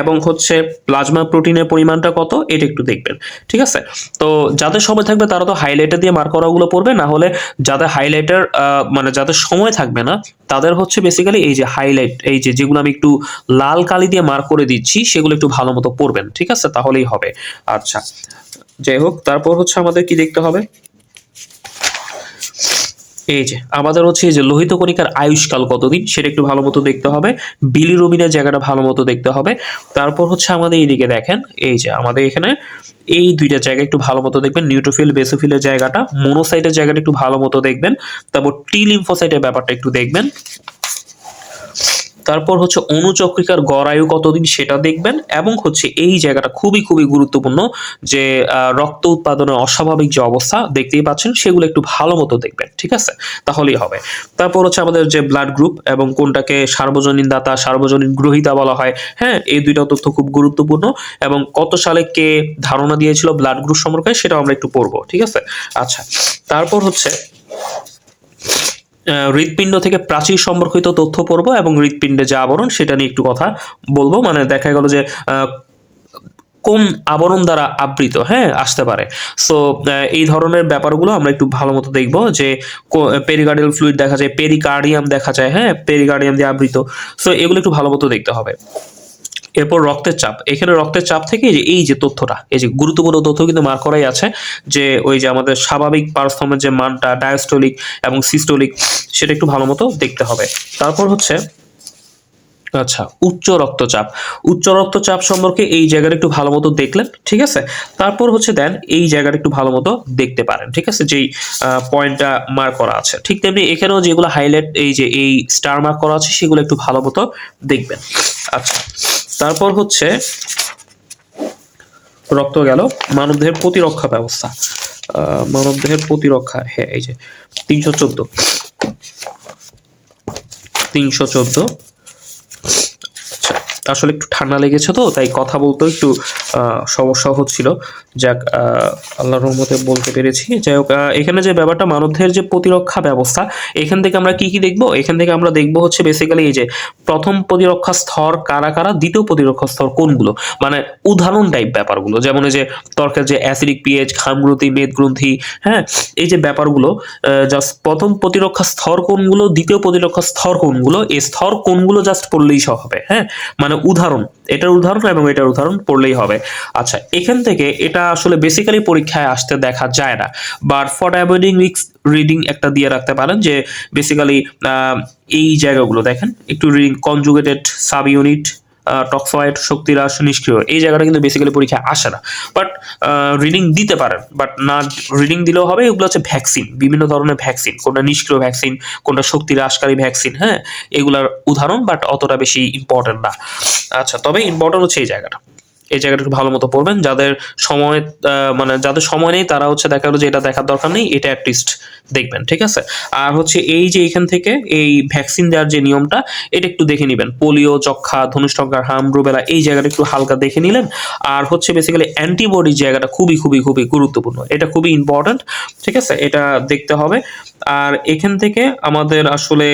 এবং হচ্ছে প্লাজমা প্রোটিনের পরিমাণটা কত, এটা একটু দেখবেন। ঠিক আছে? তো যাদের সময় থাকবে, তারা তো হাইলাইটার দিয়ে মার্ক করাগুলো পড়বে। না হলে যাদের হাইলাইটার মানে যাদের সময় থাকবে না, তাদের হচ্ছে বেসিক্যালি এই যে হাইলাইট এই যে যেগুলো আমি একটু লাল কালি দিয়ে মার্ক করে দিচ্ছি, সেগুলো একটু ভালো মতো পড়বেন। ঠিক আছে? তাহলেই হবে। আচ্ছা। যাই হোক, তারপর হচ্ছে আমাদের কি দেখতে হবে? এই যে, আমাদের হচ্ছে এই যে লোহিত কণিকার আয়ুষ্কাল কতদিন, সেটা একটু ভালো মতো দেখতে হবে। বিলিরুবিনের জায়গাটা ভালো মতো দেখতে হবে। তারপর হচ্ছে আমাদের এইদিকে দেখেন, এই যে আমাদের এখানে এই দুইটা জায়গা একটু ভালো মতো দেখবেন নিউট্রোফিল বেসোফিলের জায়গাটা মোনোসাইটের জায়গাটা একটু ভালো মতো দেখবেন, তারপর টি লিম্ফোসাইটের ব্যাপারটা একটু দেখবেন। তারপর হচ্ছে অনুচক্রিকার গড় আয়ু কতদিন সেটা দেখবেন এবং হচ্ছে এই জায়গাটা খুবই খুবই গুরুত্বপূর্ণ যে রক্ত উৎপাদনের অস্বাভাবিক যে অবস্থা দেখতেই পাচ্ছেন সেগুলো একটু ভালো মতো দেখবেন, ঠিক আছে? তাহলেই হবে। তারপর হচ্ছে আমাদের যে ব্লাড গ্রুপ এবং কোনটাকে সার্বজনীন দাতা, সার্বজনীন গ্রহিতা বলা হয় হ্যাঁ এই দুইটা তথ্য খুব গুরুত্বপূর্ণ এবং কত সালে কে ধারণা দিয়েছিল ব্লাড গ্রুপ সম্পর্কে সেটাও আমরা একটু পড়ব, ঠিক আছে? আচ্ছা তারপর হচ্ছে হৃৎপিণ্ড থেকে প্রাচীর সম্পর্কিত তথ্য পড়ব এবং হৃৎপিণ্ডে যে আবরণ সেটা নিয়ে একটু কথা বলব। মানে দেখা গেল যে কোন আবরণ দ্বারা আবৃত হ্যাঁ আসতে পারে। সো এই ধরনের ব্যাপারগুলো আমরা একটু ভালো মতো দেখব যে পেরিকার্ডিয়াল ফ্লুইড দেখা যায় পেরিকার্ডিয়াম দেখা যায় হ্যাঁ পেরিকার্ডিয়াম দিয়ে আবৃত। সো এগুলো একটু ভালো মতো দেখতে হবে। এরপর রক্তের চাপ। এখানে রক্তের চাপ থেকে যে, এই যে তথ্যটা, এই যে গুরুত্বপূর্ণ তথ্য কিন্তু মার্ক করাই আছে, যে ওই যে আমাদের স্বাভাবিক পারফর্মের যে মানটা, ডায়াস্টোলিক এবং সিস্টোলিক, সেটা একটু ভালো মতো দেখতে হবে। তারপর হচ্ছে আচ্ছা উচ্চ রক্তচাপ। উচ্চ রক্তচাপ সম্পর্কে এই জায়গাটা একটু ভালো মতো দেখলেন, ঠিক আছে? তারপর হচ্ছে দেন, এই জায়গাটা একটু ভালো মতো দেখতে পারেন, ঠিক আছে? যেই পয়েন্টটা মার্ক করা আছে। ঠিক তেমনি এখানেও যেগুলো হাইলাইট এই যে, এই স্টার মার্ক করা আছে, সেগুলো একটু ভালো মতো দেখবেন। আচ্ছা তারপর হচ্ছে রক্ত গেল, মানবদেহের প্রতিরক্ষা ব্যবস্থা। মানবদেহের প্রতিরক্ষা হ্যাঁ এই যে তিনশো চোদ্দ। তিনশো চোদ্দ। আসলে একটু ঠান্ডা লেগেছে তো তাই কথা বলতেও একটু সমস্যা হচ্ছিল। যাক আহ, আল্লাহর রহমতে বলতে পেরেছি। যাই হোক এখানে যে ব্যাপারটা মানবদেহের যে প্রতিরক্ষা ব্যবস্থা এখান থেকে আমরা কি কি দেখব? এখান থেকে আমরা দেখব হচ্ছে বেসিক্যালি এই যে প্রথম প্রতিরক্ষা স্তর কারা কারা দ্বিতীয় প্রতিরক্ষা স্তর কোনগুলো? মানে উদাহরণ টাইপ ব্যাপারগুলো যেমন এই যে তর্কের যে অ্যাসিডিক পিএইচ খামগ্রন্থি মেদগ্রন্থি হ্যাঁ? এই যে ব্যাপারগুলো জাস্ট প্রথম প্রতিরক্ষা স্তর কোনগুলো দ্বিতীয় প্রতিরক্ষা স্তর কোনগুলো এই স্তর কোনগুলো জাস্ট পড়লেই সব হবে হ্যাঁ? মানে উদাহরণ, এটার উদাহরণ এবং এটার উদাহরণ পড়লেই হবে। আচ্ছা এখান থেকে এটা আসলে বেসিক্যালি পরীক্ষায় আসতে দেখা যায় না। But for avoiding risks reading একটা দিয়ে রাখতে পারেন যে বেসিক্যালি এই জায়গাগুলো দেখেন, একটু reading conjugated sub unit toxoid শক্তিরাস নিষ্ক্রিয়। এই জায়গাটা কিন্তু বেসিক্যালি পরীক্ষা আসে না। বাট রিডিং দিতে পারেন। বাট না রিডিং দিলেও হবে, এগুলো হচ্ছে ভ্যাকসিন বিভিন্ন ধরনের ভ্যাকসিন কোনটা নিষ্ক্রিয় ভ্যাকসিন কোনটা শক্তি হ্রাসকারী ভ্যাকসিন হ্যাঁ? এগুলার উদাহরণ বাট অতটা বেশি ইম্পর্টেন্ট না। আচ্ছা তবে ইম্পর্টেন্ট হচ্ছে এই জায়গাটা। এই জায়গাটা একটু ভালো মতো পড়বেন। যাদের সময় মানে যাদের সময় নেই, তারা হচ্ছে দেখা গেলো যে এটা দেখার দরকার নেই, এটা অ্যাটলিস্ট দেখবেন, ঠিক আছে? আর হচ্ছে এই যে এখান থেকে এই ভ্যাকসিন দেওয়ার যে নিয়মটা, এটা একটু দেখে নেবেন। পোলিও যক্ষা ধনুষ্টঙ্কার হাম রুবেলা এই জায়গাটা একটু হালকা দেখে নিলেন। আর হচ্ছে বেসিক্যালি অ্যান্টিবডির জায়গাটা খুবই খুবই খুবই গুরুত্বপূর্ণ। এটা খুবই ইম্পর্ট্যান্ট ঠিক আছে? এটা দেখতে হবে। আর এখান থেকে আমাদের আসলে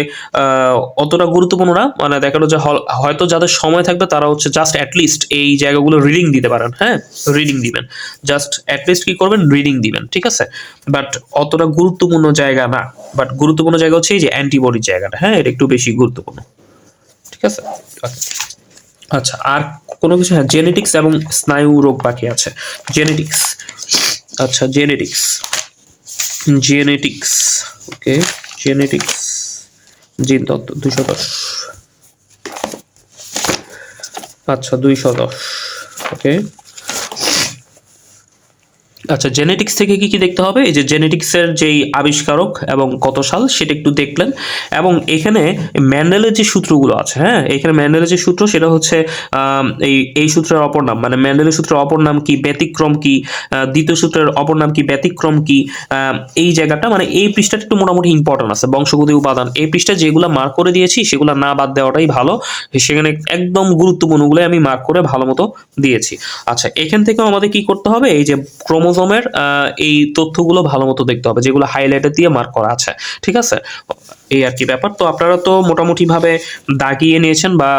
অতটা গুরুত্বপূর্ণ না। মানে দেখা গেলো যে হয়তো যাদের সময় থাকবে, তারা হচ্ছে জাস্ট অ্যাটলিস্ট এই জায়গাগুলো রিডিং দিতে পারেন হ্যাঁ? রিডিং দিবেন। জাস্ট অ্যাটলিস্ট কি করবেন? রিডিং দিবেন, ঠিক আছে? বাট অতটা গুরুত্বপূর্ণ জায়গা না। বাট গুরুত্বপূর্ণ জায়গা হচ্ছে এই যে অ্যান্টিবডির জায়গাটা হ্যাঁ? এটা একটু বেশি গুরুত্বপূর্ণ। ঠিক আছে. আচ্ছা আর কোনো কিছু? হ্যাঁ জেনেটিক্স এবং স্নায়ু রোগ বাকি আছে। জেনেটিক্স আচ্ছা জেনেটিক্স জেনেটিক্স ওকে জেনেটিক্স জিন তত্ত্ব, দুইশো দশ। আচ্ছা দুইশো দশ। ওকে আচ্ছা জেনেটিক্স থেকে কি কি দেখতে হবে? এই যে জেনেটিক্সের যেই আবিষ্কারক এবং কত সাল, সেটা একটু দেখলেন। এবং এখানে ম্যান্ডেলের যে সূত্রগুলো আছে হ্যাঁ? এখানে ম্যান্ডেলের যে সূত্র, সেটা হচ্ছে এই এই সূত্রের অপর নাম। মানে ম্যান্ডেলের সূত্রের অপর নাম কি, ব্যতিক্রম কি? দ্বিতীয় সূত্রের অপর নাম কি, ব্যতিক্রম কি? এই জায়গাটা মানে এই পৃষ্ঠাটা একটু মোটামুটি ইম্পর্টেন্ট আছে, বংশগতি উপাদান। এই পৃষ্ঠা যেগুলো মার্ক করে দিয়েছি, সেগুলো না বাদ দেওয়াটাই ভালো। সেখানে একদম গুরুত্বপূর্ণগুলো আমি মার্ক করে ভালো মতো দিয়েছি। আচ্ছা এখান থেকেও আমাদের কি করতে হবে? এই যে ক্রোমোজোমের এই তথ্যগুলো ভালো মতো দেখতে হবে, যেগুলো হাইলাইটার দিয়ে মার্ক করা আছে, ঠিক আছে? এই আর কি ব্যাপার। তো আপনারা তো মোটামুটি ভাবে দাগিয়ে নিয়েছেন বা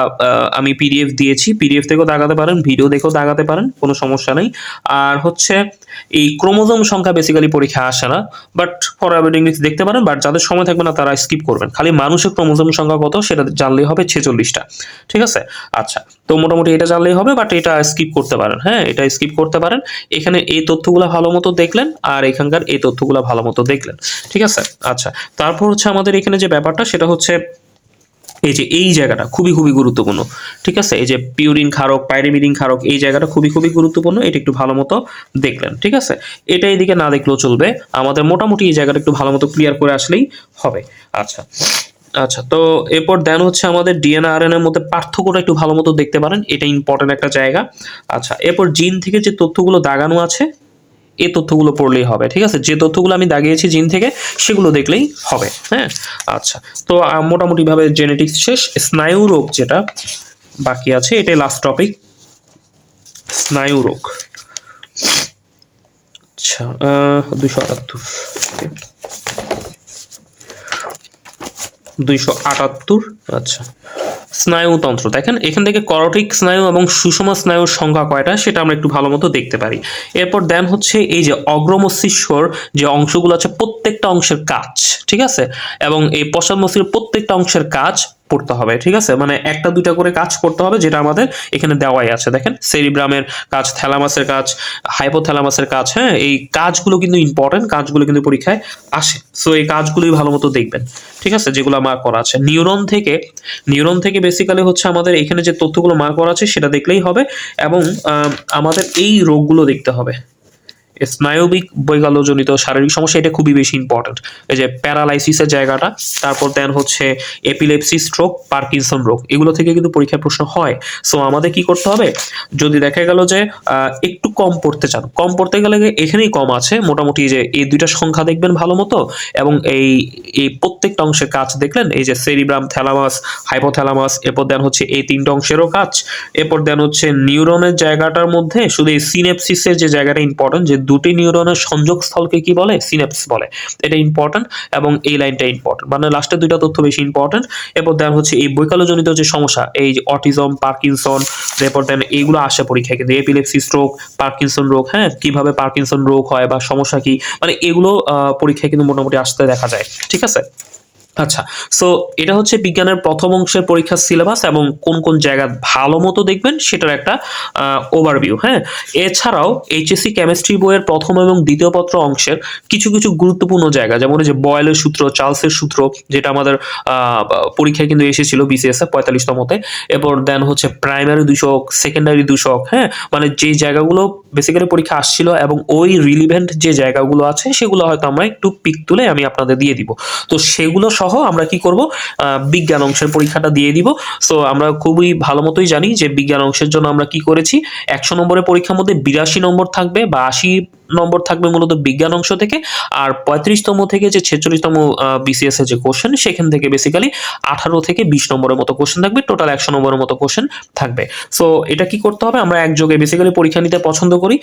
আমি পিডিএফ দিয়েছি পিডিএফ থেকেও দাগাতে পারেন ভিডিও দেখেও দাগাতে পারেন, কোনো সমস্যা নেই। আর হচ্ছে, এই ক্রোমোজোম সংখ্যা বেসিক্যালি পরীক্ষা আসে না বাট ফরওয়ার্ড ইংলিশ দেখতে পারেন বাট যাদের সময় থাকবে না, তারা স্কিপ করবেন। খালি মানুষের ক্রোমোজোম সংখ্যা কত, সেটা জানলেই হবে ছেচল্লিশটা, ঠিক আছে? আচ্ছা তো মোটামুটি এটা জানলেই হবে বাট এটা স্কিপ করতে পারেন। হ্যাঁ এটা স্কিপ করতে পারেন। এখানে এই তথ্যগুলো ভালো মতো দেখলেন আর এখানকার এই তথ্যগুলো ভালো মতো দেখলেন। ঠিক আছে? আচ্ছা তারপর হচ্ছে আমাদের এখানে যে ব্যাপারটা, সেটা হচ্ছে এই যে এই জায়গাটা খুবই খুবই গুরুত্বপূর্ণ। ঠিক আছে? এই যে পিউরিন ক্ষারক পাইরিমিডিন ক্ষারক, এই জায়গাটা খুবই খুবই গুরুত্বপূর্ণ, এটা একটু ভালো মতো দেখলেন। ঠিক আছে? এটা এদিকে না দেখলেও চলবে। আমাদের মোটামুটি এই জায়গাটা একটু ভালো মতো ক্লিয়ার করে আসলেই হবে। আচ্ছা আচ্ছা তো এরপর দেন হচ্ছে আমাদের ডিএনএ আর এর মধ্যে পার্থক্যটা একটু ভালো মতো দেখতে পারেন, এটা ইম্পর্টেন্ট একটা জায়গা। আচ্ছা এরপর জিন থেকে যে তথ্যগুলো দাগানো আছে এই তথ্যগুলো পড়লেই হবে, ঠিক আছে? যে তথ্যগুলো আমি দাগিয়েছি জিন থেকে, সেগুলো দেখলেই হবে হ্যাঁ? আচ্ছা তো মোটামুটিভাবে জেনেটিক্স শেষ। স্নায়ু রোগ যেটা বাকি আছে, এটাই লাস্ট টপিক স্নায়ু রোগ। আচ্ছা দুশো আটাত্তর। দুইশো আটাত্তর। আচ্ছা। স্নায়ুতন্ত্র। দেখেন এখান থেকে করটিক স্নায়ু এবং সুষমা স্নায়ুর সংখ্যা কয়টা সেটা আমরা একটু ভালো মতো দেখতে পারি। এরপর দেন হচ্ছে এই যে অগ্রমস্তিষ্কর যে অংশগুলো আছে প্রত্যেকটা অংশের কাজ ঠিক আছে? এবং এই পশ্চাৎ মস্তিষ্কের প্রত্যেকটা অংশের কাজ পড়তে হবে, ঠিক আছে? মানে একটা, দুইটা করে কাজ করতে হবে যেটা আমাদের এখানে দেওয়াই আছে। দেখেন সেরিব্রামের কাজ থ্যালামাসের কাজ হাইপোথ্যালামাসের কাজ হ্যাঁ? এই কাজগুলো কিন্তু ইম্পর্টেন্ট কাজগুলো কিন্তু পরীক্ষায় আসে। সো এই কাজগুলোই ভালো মতো দেখবেন, ঠিক আছে? যেগুলো মার্ক করা আছে। নিউরন থেকে নিউরন থেকে বেসিক্যালি হচ্ছে আমাদের এখানে যে তথ্যগুলো মার্ক করা আছে, সেটা দেখলেই হবে এবং আমাদের এই রোগগুলো দেখতে হবে। স্নায়বিক বৈকল্যজনিত শারীরিক সমস্যা, এটা খুবই বেশি ইম্পর্টেন্ট এই যে প্যারালাইসিসের জায়গাটা, তারপর দেন হচ্ছে এপিলেপসি স্ট্রোক পার্কিনসন রোগ, এগুলো থেকে কিন্তু পরীক্ষার প্রশ্ন হয়। সো আমাদের কি করতে হবে? যদি দেখা গেল যে একটু কম পড়তে চান, কম পড়তে গেলে এখানেই কম আছে, মোটামুটি যে এই দুইটা সংখ্যা দেখবেন ভালো মতো, এবং এই এই প্রত্যেকটা অংশের কাজ দেখলেন, এই যে সেরিব্রাম থ্যালামাস হাইপোথ্যালামাস এরপর দেন হচ্ছে এই তিনটা অংশেরও কাজ, এরপর দেন হচ্ছে নিউরনের জায়গাটার মধ্যে, শুধু এই সিনেপসিসের যে জায়গাটা ইম্পর্টেন্ট যে দুটি নিউরনের সংযোগস্থলকে কি বলে? সিনেপস বলে। এটা ইম্পর্টেন্ট এবং এই লাইনটা ইম্পর্টেন্ট মানে লাস্টের দুইটা তথ্য বেশি ইম্পর্টেন্ট এরপর দেখা হচ্ছে এই বৈকালজনিত যে সমস্যা, এই যে অটিজম পার্কিনসন এরপর দেন এইগুলো আসে পরীক্ষায়। কিন্তু এপিলেপসি স্ট্রোক পার্কিনসন রোগ হ্যাঁ? কীভাবে পার্কিনসন রোগ হয় বা সমস্যা কি? মানে এগুলো পরীক্ষায় কিন্তু মোটামুটি আসতে দেখা যায়। ঠিক আছে? আচ্ছা সো এটা হচ্ছে বিজ্ঞানের প্রথম অংশের পরীক্ষার সিলেবাস এবং কোন কোন জায়গা ভালো মতো দেখবেন সেটার একটা ওভারভিউ হ্যাঁ? এছাড়াও এইচএসসি কেমিস্ট্রি বইয়ের প্রথম এবং দ্বিতীয় পত্র অংশের কিছু কিছু গুরুত্বপূর্ণ জায়গা, যেমন যে বয়েলের সূত্র চার্লসের সূত্র, যেটা আমাদের পরীক্ষায় কিন্তু এসেছিল বিসিএসএ পঁয়তাল্লিশতমতে এরপর দেন হচ্ছে প্রাইমারি দুশক সেকেন্ডারি দুশক হ্যাঁ? মানে যে জায়গাগুলো বেসিক্যালি পরীক্ষা আসছিল এবং ওই রিলিভেন্ট যে জায়গাগুলো আছে সেগুলো হয়তো আমরা একটু পিক তুলে আমি আপনাদের দিয়ে দিব। তো সেগুলো সহ আমরা কি করব? বিজ্ঞান অংশের পরীক্ষাটা দিয়ে দিব। সো আমরা খুবই ভালো মতোই জানি যে বিজ্ঞান অংশের জন্য আমরা কি করেছি? একশো নম্বরের পরীক্ষার মধ্যে বিরাশি নম্বর থাকবে বা আশি নম্বর থাকবে মূলত বিজ্ঞান অংশ থেকে, আর পঁয়ত্রিশতম থেকে যে ছেচল্লিশতম বিসিএস এর যে কোশ্চেন সেখান থেকে বেসিক্যালি আঠারো থেকে বিশ নম্বরের মতো কোশ্চেন থাকবে টোটাল একশো নম্বরের মতো কোশ্চেন থাকবে। সো এটা কি করতে হবে? আমরা একযোগে বেসিক্যালি পরীক্ষা নিতে পছন্দ করি।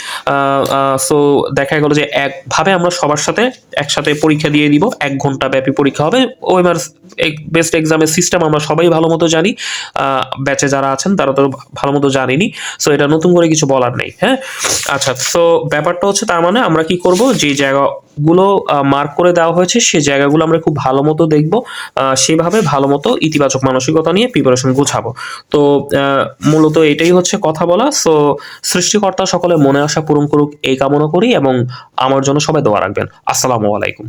সো দেখা গেল যে একভাবে আমরা সবার সাথে একসাথে পরীক্ষা দিয়ে দিব, এক ঘণ্টা ব্যাপী পরীক্ষা হবে। ওএমআর বেস্ট এক্সামের সিস্টেম আমরা সবাই ভালো মতো জানি। ব্যাচে যারা আছেন, তারা তো ভালো মতো জানিনি। সো এটা নতুন করে কিছু বলার নেই হ্যাঁ? আচ্ছা সো ব্যাপারটা হচ্ছে তার মানে আমরা কি করব? যে জায়গাগুলো মার্ক করে দেওয়া হয়েছে, সেই জায়গাগুলো আমরা খুব ভালো মতো দেখব। সেভাবে ভালো মতো ইতিবাচক মানসিকতা নিয়ে প্রিপারেশন গুছাবো। তো মূলত এটাই হচ্ছে কথা বলা। সো সৃষ্টিকর্তা সকলে মনে আশা পূরণ করুক, এই কামনা করি এবং আমার জন্য সবাই দোয়া রাখবেন। আসসালামু আলাইকুম।